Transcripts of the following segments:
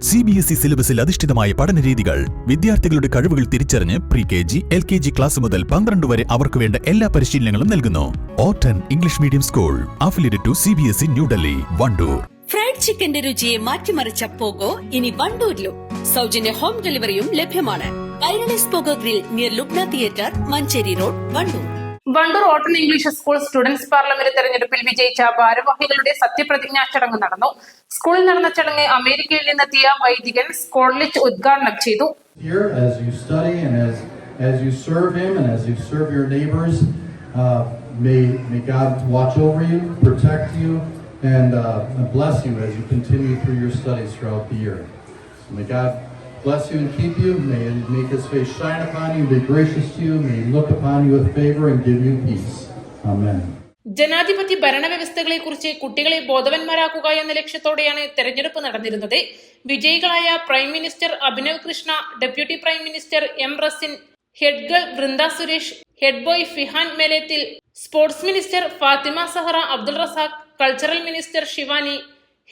C B S E സിലബസിൽ അധിഷ്ഠിതമായ പഠന രീതികൾ വിദ്യാർത്ഥികളുടെ കഴിവുകൾ തിരിച്ചറിഞ്ഞ് pre K G L K G class മുതൽ പന്ത്രണ്ട് വരെ അവർക്ക് വേണ്ട എല്ലാ പരിശീലനങ്ങളും നൽകുന്നു. Otten English medium school affiliated to C B S E New Delhi Wandoor. Fried ചിക്കന്റെ രുചിയെ മാറ്റിമറിച്ച പോകോ ഇനി വണ്ടൂരിലും. സൗജന്യ ഹോം ഡെലിവറിയും ലഭ്യമാണ്. Pogo grill near Lubna theatre Manjeri road Wandoor. Wandoor Otten English school students parliament തെരഞ്ഞെടുപ്പിൽ വിജയിച്ച ഭാരവാഹികളുടെ സത്യപ്രതിജ്ഞാ ചടങ്ങ് നടന്നു സ്കൂളിൽ നടന്ന ചടങ്ങ് അമേരിക്കയിൽ നിന്നെത്തിയ വൈദികൻ സ്കോൺലിച്ച് ഉദ്ഘാടനം ചെയ്തു as you serve Him and as you serve your neighbors. Uh, may, may God watch over you, protect you, and uh, bless you as you continue through your studies throughout the year. So may God bless you and keep you. May He make His face shine upon you, be gracious to you. May He look upon you with favor and give you peace. Amen. ജനാധിപത്യ ഭരണവ്യവസ്ഥകളെ കുറിച്ച് കുട്ടികളെ ബോധവന്മാരാക്കുക എന്ന ലക്ഷ്യത്തോടെയാണ് തെരഞ്ഞെടുപ്പ് നടന്നിരുന്നത് വിജയികളായ prime minister Abhinav Krishna deputy prime minister M Rasin head girl Vrinda Suresh head boy Fihan Melethil sports minister Fathima Sahra Abdul Razak cultural minister Shivani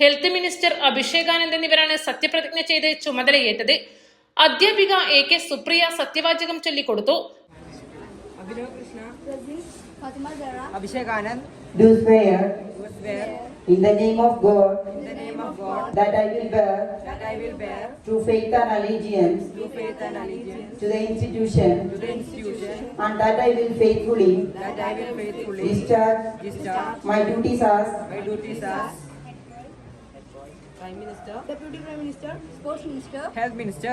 health minister Abhishekanand എന്നിവരാണ് സത്യപ്രതിജ്ഞ ചെയ്ത് ചുമതലയേറ്റത് അധ്യാപിക എ കെ സുപ്രിയ സത്യവാചകം ചൊല്ലിക്കൊടുത്തു swear in the name of God in the name of God that I will bear that I will bear true faith and allegiance true faith and allegiance to the institution to the institution and that I will faithfully that I will faithfully discharge discharge my duties as my duties as Prime Minister, Deputy Prime Minister, Sports Minister, Health Minister,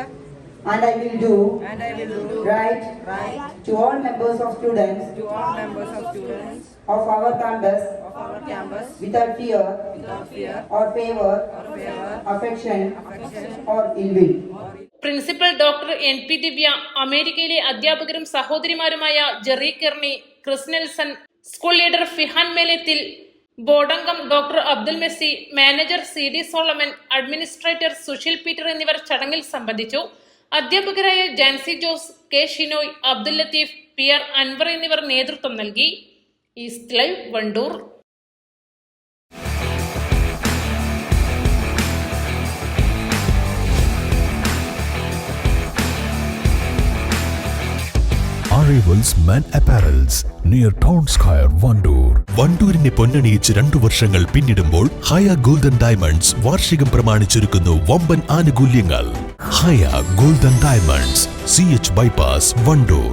and I will do and I will do right right to all members of students to all members of students of our campus of our campus without fear without fear or favor, or favor, affection affection, or ill will. Principal doctor N P Divya അമേരിക്കയിലെ അധ്യാപകരും സഹോദരിമാരുമായ Jerry Kearney Chris Nelson school leader Fihan Melethil ബോർഡംഗം doctor Abdul Messi manager C D Solomon administrator Sushil Peter എന്നിവർ ചടങ്ങിൽ സംബന്ധിച്ചു. അധ്യാപകരായ Jancy Jose K Shinoy Abdul Latheef P R Anwar എന്നിവർ നേതൃത്വം നൽകി. East live Wandoor. Arrivals men apparels near town square Wandoor വണ്ടൂരിനെ പൊന്നണിയിച്ച് രണ്ടു വർഷങ്ങൾ പിന്നിടുമ്പോൾ ഹയ ഗോൾഡൻ ഡയമണ്ട്സ് വാർഷികം പ്രമാണിച്ചൊരുക്കുന്നു വമ്പൻ ആനുകൂല്യങ്ങൾ. Haya golden diamonds C H bypass Wandoor